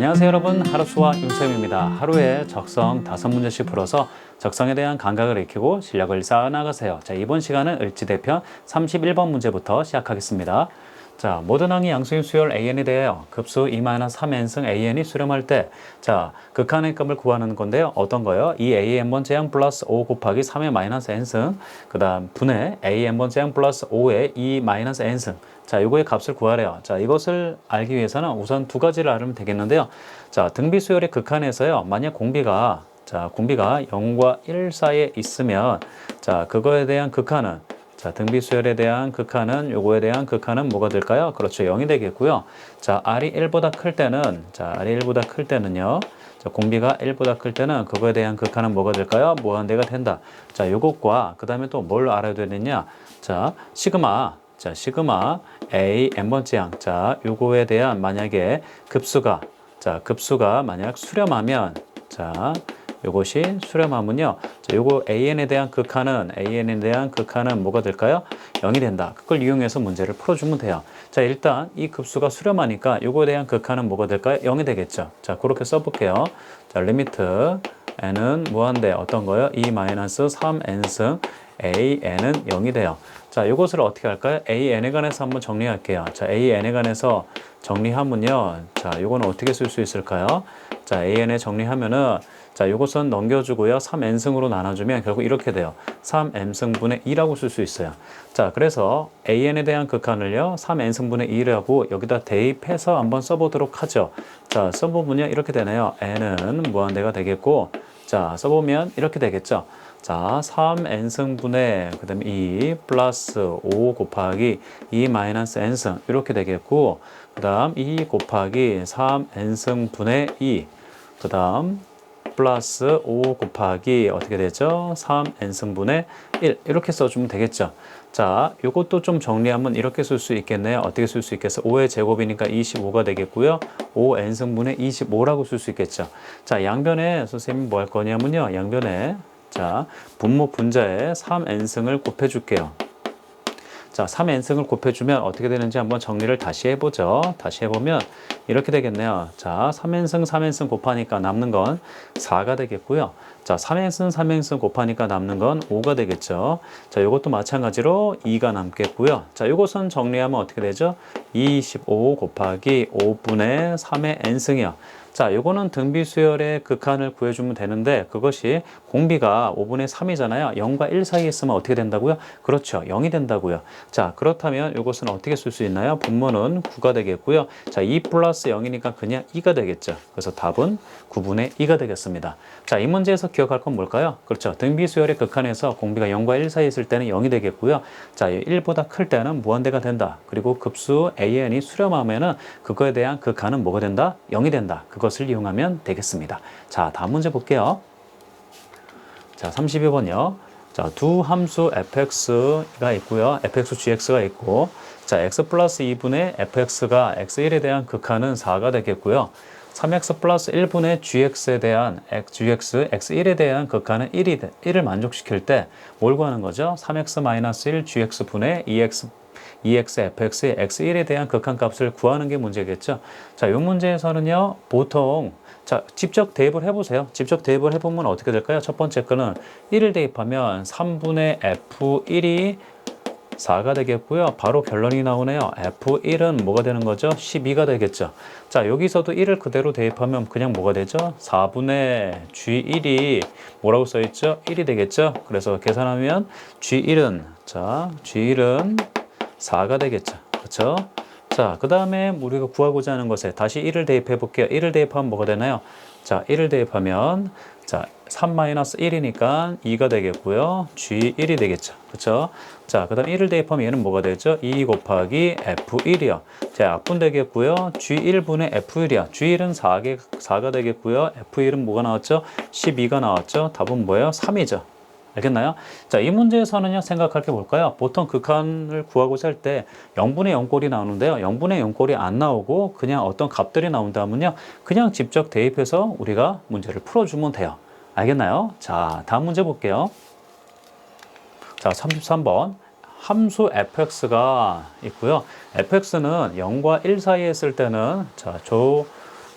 안녕하세요 여러분 하루수와 윤쌤입니다. 하루에 적성 다섯 문제씩 풀어서 적성에 대한 감각을 익히고 실력을 쌓아나가세요. 자 이번 시간은 을지대편 31번 문제부터 시작하겠습니다. 자 모든 항이 양수인 수열 AN에 대하여 급수 2-3n승 AN이 수렴할 때 자 극한의 값을 구하는 건데요. 어떤 거요? 이 AN 제항 플러스 5 곱하기 3의 마이너스 n승 그 다음 분의 AN 제항 플러스 5의 2 마이너스 n승 자, 요거의 값을 구하래요. 자, 이것을 알기 위해서는 우선 두 가지를 알면 되겠는데요. 자, 등비 수열의 극한에서요. 만약 공비가 자, 공비가 0과 1 사이에 있으면 자, 그거에 대한 극한은 자, 등비 수열에 대한 극한은 요거에 대한 극한은 뭐가 될까요? 그렇죠. 0이 되겠고요. 자, R이 1보다 클 때는 자, R이 1보다 클 때는요. 자, 공비가 1보다 클 때는 그거에 대한 극한은 뭐가 될까요? 무한대가 된다. 자, 요것과 그다음에 또 뭘 알아야 되느냐? 자, 시그마 자, 시그마 A n번째 항. 자, 요거에 대한 만약에 급수가 자, 급수가 만약 수렴하면 자, 요것이 수렴하면요. 자, 요거 AN에 대한 극한은 AN에 대한 극한은 뭐가 될까요? 0이 된다. 그걸 이용해서 문제를 풀어 주면 돼요. 자, 일단 이 급수가 수렴하니까 요거에 대한 극한은 뭐가 될까요? 0이 되겠죠. 자, 그렇게 써 볼게요. 자, 리미트 n은 무한대 어떤 거요? 2-3n승 AN은 0이 돼요. 자, 이것을 어떻게 할까요? AN에 관해서 한번 정리할게요. 자, AN에 관해서 정리하면요. 자, 이거는 어떻게 쓸 수 있을까요? 자, AN에 정리하면은 자, 이것은 넘겨주고요. 3n승으로 나눠주면 결국 이렇게 돼요. 3n승분의 2라고 쓸 수 있어요. 자, 그래서 AN에 대한 극한을요. 3n승분의 2라고 여기다 대입해서 한번 써보도록 하죠. 자, 써보면요. 이렇게 되네요. n은 무한대가 되겠고 자, 써보면 이렇게 되겠죠. 자, 3n승분의 그 다음에 2 플러스 5 곱하기 2 마이너스 n승 이렇게 되겠고 그 다음 2 곱하기 3n승분의 2 그 다음 플러스 5 곱하기 어떻게 되죠? 3n승분의 1 이렇게 써주면 되겠죠. 자, 이것도 좀 정리하면 이렇게 쓸 수 있겠네요. 어떻게 쓸 수 있겠어? 5의 제곱이니까 25가 되겠고요. 5n승분의 25라고 쓸 수 있겠죠. 자, 양변에 선생님이 뭐 할 거냐면요. 양변에 자, 분모 분자에 3n승을 곱해줄게요. 자, 3n승을 곱해주면 어떻게 되는지 한번 정리를 다시 해보죠. 다시 해보면 이렇게 되겠네요. 자, 3n승, 3n승 곱하니까 남는 건 4가 되겠고요. 자, 3n승, 3n승 곱하니까 남는 건 5가 되겠죠. 자, 이것도 마찬가지로 2가 남겠고요. 자, 이것은 정리하면 어떻게 되죠? 25 곱하기 5분의 3의 n승이요. 자, 요거는 등비 수열의 극한을 구해주면 되는데 그것이 공비가 5분의 3이잖아요. 0과 1 사이에 있으면 어떻게 된다고요? 그렇죠. 0이 된다고요. 자, 그렇다면 이것은 어떻게 쓸 수 있나요? 분모는 9가 되겠고요. 자, 2 플러스 0이니까 그냥 2가 되겠죠. 그래서 답은 9분의 2가 되겠습니다. 자, 이 문제에서 기억할 건 뭘까요? 그렇죠. 등비 수열의 극한에서 공비가 0과 1 사이에 있을 때는 0이 되겠고요. 자, 1보다 클 때는 무한대가 된다. 그리고 급수 AN이 수렴하면은 그거에 대한 극한은 뭐가 된다? 0이 된다. 그 것을 이용하면 되겠습니다. 자, 다음 문제 볼게요. 자, 32번이요. 자, 두 함수 fx가 있고요. fx, gx가 있고, 자, x 플러스 2분의 fx가 x1에 대한 극한은 4가 되겠고요. 3x 플러스 1분의 gx에 대한 gx, x1에 대한 극한은 1이, 1을 만족시킬 때 뭘 구하는 거죠? 3x 마이너스 1 gx분의 2x 2x, fx의 x1에 대한 극한값을 구하는 게 문제겠죠. 자, 이 문제에서는요, 보통 자, 직접 대입을 해보세요. 직접 대입을 해보면 어떻게 될까요? 첫 번째 거는 1을 대입하면 3분의 f1이 4가 되겠고요. 바로 결론이 나오네요. F1은 뭐가 되는 거죠? 12가 되겠죠. 자, 여기서도 1을 그대로 대입하면 그냥 뭐가 되죠? 4분의 G1이 뭐라고 써있죠? 1이 되겠죠? 그래서 계산하면 G1은, 자, G1은 4가 되겠죠. 그렇죠? 자, 그 다음에 우리가 구하고자 하는 것에 다시 1을 대입해 볼게요. 1을 대입하면 뭐가 되나요? 자, 1을 대입하면 자, 3-1이니까 2가 되겠고요. G1이 되겠죠. 그렇죠? 자, 그 다음 1을 대입하면 얘는 뭐가 되죠? 2 곱하기 F1이요. 자, 약분 되겠고요. G1분의 F1이야. G1은 4개, 4가 되겠고요. F1은 뭐가 나왔죠? 12가 나왔죠. 답은 뭐예요? 3이죠. 알겠나요? 자, 이 문제에서는요, 생각할 게 뭘까요? 보통 극한을 구하고자 할 때 0분의 0꼴이 나오는데요. 0분의 0꼴이 안 나오고 그냥 어떤 값들이 나온다면요. 그냥 직접 대입해서 우리가 문제를 풀어주면 돼요. 알겠나요? 자, 다음 문제 볼게요. 자, 33번. 함수 fx가 있고요. fx는 0과 1 사이에 있을 때는 자, 저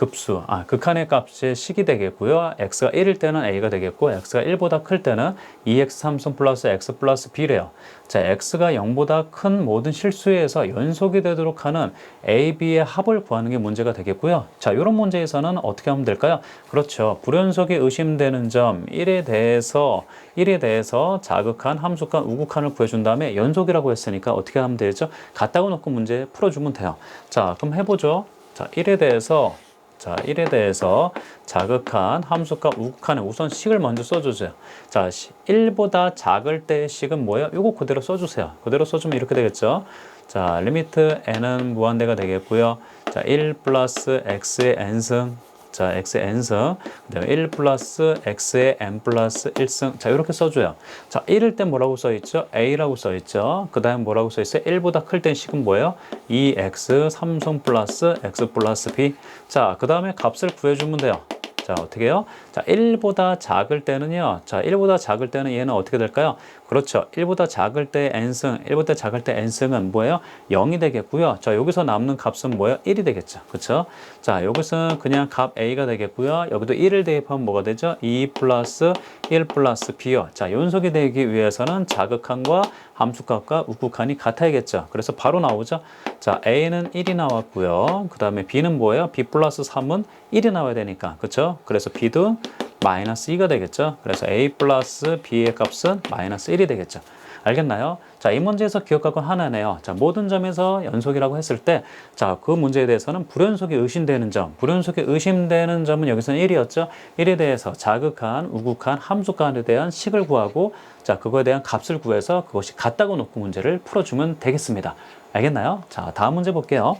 급수, 아, 극한의 값의 식이 되겠고요. x가 1일 때는 a가 되겠고, x가 1보다 클 때는 2x 함수 플러스 x 플러스 b래요. 자, x가 0보다 큰 모든 실수에서 연속이 되도록 하는 a, b의 합을 구하는 게 문제가 되겠고요. 자, 이런 문제에서는 어떻게 하면 될까요? 그렇죠. 불연속이 의심되는 점 1에 대해서 1에 대해서 자극한, 함수칸, 우극한을 구해준 다음에 연속이라고 했으니까 어떻게 하면 되죠? 갖다가 놓고 문제 풀어주면 돼요. 자, 그럼 해보죠. 자, 1에 대해서 자, 1에 대해서 자극한 함수값 우극한에 우선 식을 먼저 써주세요. 자, 1보다 작을 때의 식은 뭐예요? 이거 그대로 써주세요. 그대로 써주면 이렇게 되겠죠. 자, 리미트 n은 무한대가 되겠고요. 자, 1 플러스 x의 n승 자, x의 n승, 그다음에 1 플러스 x의 n 플러스 1승. 자, 이렇게 써줘요. 자, 1일 때 뭐라고 써있죠? a라고 써있죠. 그 다음에 뭐라고 써있어요? 1보다 클 땐 식은 뭐예요? 2x 3승 플러스 x 플러스 b. 자, 그 다음에 값을 구해주면 돼요. 자, 어떻게 해요? 자, 1보다 작을 때는요. 자, 1보다 작을 때는 얘는 어떻게 될까요? 그렇죠. 1보다 작을 때 n승, 1보다 작을 때 n승은 뭐예요? 0이 되겠고요. 자, 여기서 남는 값은 뭐예요? 1이 되겠죠. 그렇죠? 자, 여기서는 그냥 값 a가 되겠고요. 여기도 1을 대입하면 뭐가 되죠? 2 플러스 1 플러스 b요. 자, 연속이 되기 위해서는 자극한과 함수값과 우극한이 같아야겠죠. 그래서 바로 나오죠. 자, a는 1이 나왔고요. 그 다음에 b는 뭐예요? b 플러스 3은 1이 나와야 되니까. 그렇죠? 그래서 b도 마이너스 2가 되겠죠. 그래서 a 플러스 b의 값은 마이너스 1이 되겠죠. 알겠나요? 자, 이 문제에서 기억할 건 하나네요. 자, 모든 점에서 연속이라고 했을 때, 자, 그 문제에 대해서는 불연속이 의심되는 점, 불연속이 의심되는 점은 여기서는 1이었죠. 1에 대해서 자극한, 우극한, 함수간에 대한 식을 구하고, 자, 그거에 대한 값을 구해서 그것이 같다고 놓고 문제를 풀어주면 되겠습니다. 알겠나요? 자, 다음 문제 볼게요.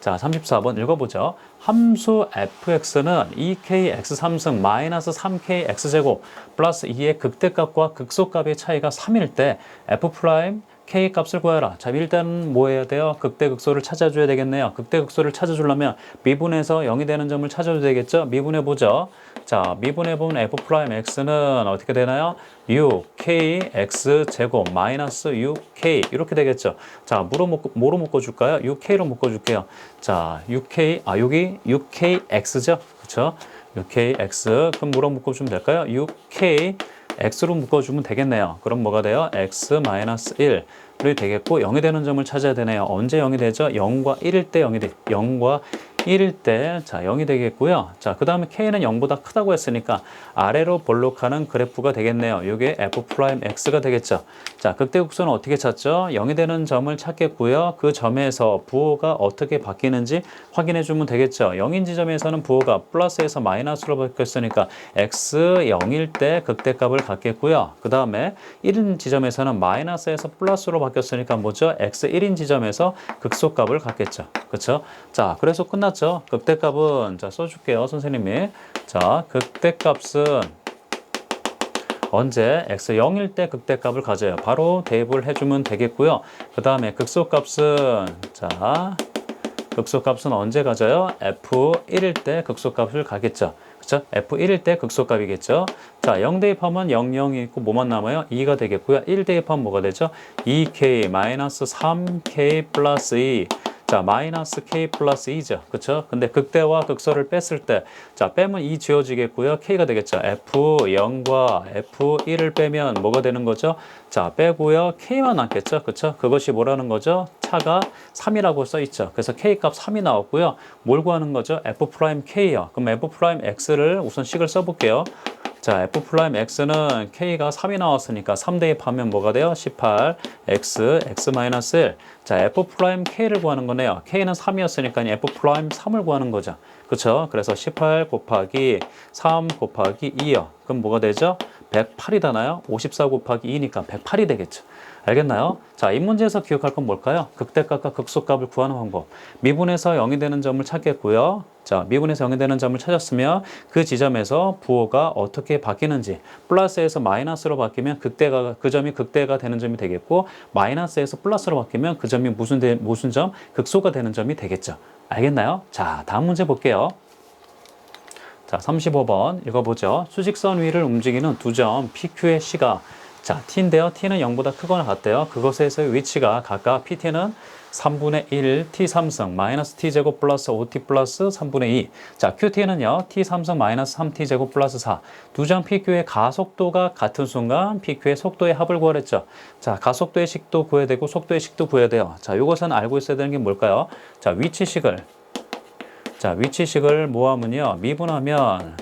자, 34번 읽어보죠. 함수 fx는 2kx3승 마이너스 3kx제곱 플러스 2의 극대값과 극소값의 차이가 3일 때 f 프라임 k 값을 구해라. 자, 일단 뭐 해야 돼요? 극대 극소를 찾아줘야 되겠네요. 극대 극소를 찾아주려면 미분에서 0이 되는 점을 찾아줘야 되겠죠? 미분해 보죠. 자, 미분해 보면 f 프라임 x는 어떻게 되나요? 6kx 제곱 마이너스 6k 이렇게 되겠죠. 자, 뭐로 묶어, 뭐로 묶어줄까요? 6k로 묶어줄게요. 자, 6k 아 여기 6kx죠, 그렇죠? 6kx 그럼 뭐로 묶어주면 될까요? 6k x로 묶어주면 되겠네요. 그럼 뭐가 돼요? x 마이너스 1이 되겠고 0이 되는 점을 찾아야 되네요. 언제 0이 되죠? 0과 1일 때 0이 돼. 0과 1일 때, 자, 0이 되겠고요. 자, 그 다음에 K는 0보다 크다고 했으니까 아래로 볼록하는 그래프가 되겠네요. 이게 F 프라임 X가 되겠죠. 자, 극대극소는 어떻게 찾죠? 0이 되는 점을 찾겠고요. 그 점에서 부호가 어떻게 바뀌는지 확인해 주면 되겠죠. 0인 지점에서는 부호가 플러스에서 마이너스로 바뀌었으니까 X 0일 때 극대값을 갖겠고요. 그 다음에 1인 지점에서는 마이너스에서 플러스로 바뀌었으니까 뭐죠? X 1인 지점에서 극소값을 갖겠죠. 그렇죠? 자, 그래서 끝 났죠. 극대값은 자 써줄게요, 선생님이. 자, 극대값은 언제 x 0일 때 극대값을 가져요. 바로 대입을 해주면 되겠고요. 그 다음에 극소값은 자 극소값은 언제 가져요? f1일 때 극소값을 가겠죠. 그렇죠? f1일 때 극소값이겠죠. 자, 0 대입하면 0, 0이 있고 뭐만 남아요? 2가 되겠고요. 1 대입하면 뭐가 되죠? 2k 마이너스 3k 플러스 2 자, 마이너스 k 플러스 2죠. 그쵸? 근데 극대와 극소를 뺐을 때, 자, 빼면 2 지워지겠고요. k가 되겠죠. f0과 f1을 빼면 뭐가 되는 거죠? 자, 빼고요. k만 남겠죠. 그쵸? 그것이 뭐라는 거죠? 차가 3이라고 써 있죠. 그래서 k 값 3이 나왔고요. 뭘 구하는 거죠? f 프라임 k요. 그럼 f 프라임 x를 우선 식을 써 볼게요. 자, f 프라임 x는 k가 3이 나왔으니까 3 대입하면 뭐가 돼요? 18 x x 마이너스 1. 자, f 프라임 k를 구하는 거네요. k는 3이었으니까 f 프라임 3을 구하는 거죠. 그렇죠? 그래서 18 곱하기 3 곱하기 2요. 그럼 뭐가 되죠? 108이잖아요. 54 곱하기 2니까 108이 되겠죠. 알겠나요? 자, 이 문제에서 기억할 건 뭘까요? 극대값과 극소값을 구하는 방법. 미분에서 0이 되는 점을 찾겠고요. 자, 미분에서 0이 되는 점을 찾았으면 그 지점에서 부호가 어떻게 바뀌는지 플러스에서 마이너스로 바뀌면 극대가 그 점이 극대가 되는 점이 되겠고 마이너스에서 플러스로 바뀌면 그 점이 무슨 되, 무슨 점 극소가 되는 점이 되겠죠. 알겠나요? 자, 다음 문제 볼게요. 자, 35번 읽어보죠. 수직선 위를 움직이는 두 점 PQ의 C가 자, t인데요. t는 0보다 크거나 같대요. 그것에서의 위치가 각각 pt는 3분의 1 t 3승 마이너스 t 제곱 플러스 5t 플러스 3분의 2. 자, qt는요. t 3승 마이너스 3t 제곱 플러스 4. 두 장 PQ의 가속도가 같은 순간 PQ의 속도의 합을 구하랬죠. 자, 가속도의 식도 구해야 되고 속도의 식도 구해야 돼요. 자, 이것은 알고 있어야 되는 게 뭘까요? 자, 위치식을 자, 위치식을 모하면요. 미분하면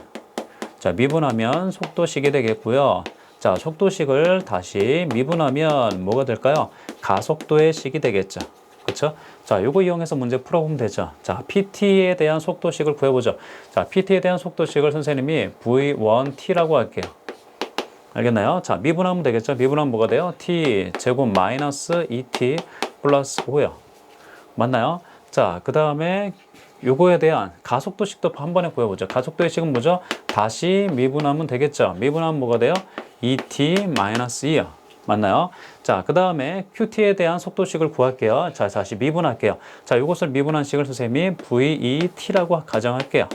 자, 미분하면 속도식이 되겠고요. 자, 속도식을 다시 미분하면 뭐가 될까요? 가속도의 식이 되겠죠. 그렇죠? 자, 요거 이용해서 문제 풀어보면 되죠. 자, PT에 대한 속도식을 구해보죠. 자, PT에 대한 속도식을 선생님이 V1T라고 할게요. 알겠나요? 자, 미분하면 되겠죠. 미분하면 뭐가 돼요? T 제곱 마이너스 2T 플러스 5요. 맞나요? 자, 그 다음에 요거에 대한 가속도식도 한 번에 구해보죠. 가속도의 식은 뭐죠? 다시 미분하면 되겠죠. 미분하면 뭐가 돼요? 2t 마이너스 2요. 맞나요? 자, 그 다음에 qt에 대한 속도식을 구할게요. 자, 다시 미분할게요. 자, 이것을 미분한 식을 선생님이 v2t라고 가정할게요.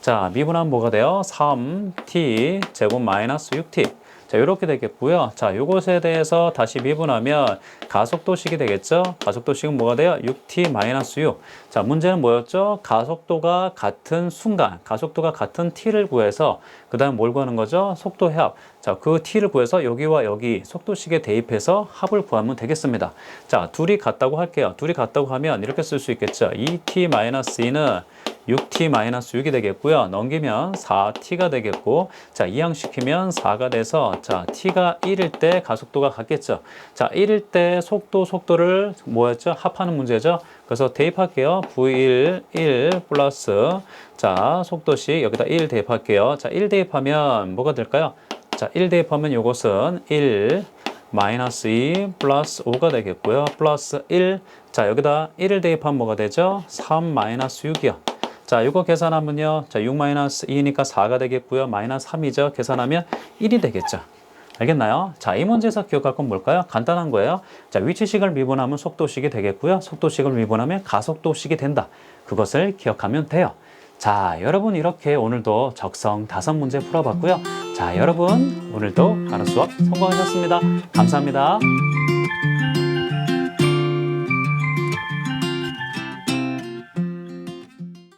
자, 미분하면 뭐가 돼요? 3t 제곱 마이너스 6t. 자, 이렇게 되겠고요. 자, 이것에 대해서 다시 미분하면 가속도식이 되겠죠? 가속도식은 뭐가 돼요? 6t 마이너스 6. 자, 문제는 뭐였죠? 가속도가 같은 순간, 가속도가 같은 t를 구해서 그 다음 뭘 구하는 거죠? 속도 합. 자, 그 t를 구해서 여기와 여기 속도식에 대입해서 합을 구하면 되겠습니다. 자, 둘이 같다고 할게요. 둘이 같다고 하면 이렇게 쓸 수 있겠죠? 2t 마이너스 2는 6t-6이 되겠고요. 넘기면 4t가 되겠고 자 이항시키면 4가 돼서 자 t가 1일 때 가속도가 같겠죠. 자 1일 때 속도 속도를 뭐였죠? 합하는 문제죠. 그래서 대입할게요. v1 1 플러스 자 속도식 여기다 1 대입할게요. 자1 대입하면 뭐가 될까요? 자1 대입하면 이것은 1 마이너스 2 플러스 5가 되겠고요. 플러스 1. 자, 여기다 1을 대입하면 뭐가 되죠? 3 마이너스 6이요. 자, 이거 계산하면요. 자, 6 마이너스 2니까 4가 되겠고요. 마이너스 3이죠. 계산하면 1이 되겠죠. 알겠나요? 자, 이 문제에서 기억할 건 뭘까요? 간단한 거예요. 자, 위치식을 미분하면 속도식이 되겠고요. 속도식을 미분하면 가속도식이 된다. 그것을 기억하면 돼요. 자, 여러분 이렇게 오늘도 적성 다섯 문제 풀어봤고요. 자, 여러분 오늘도 가로 수업 성공하셨습니다. 감사합니다.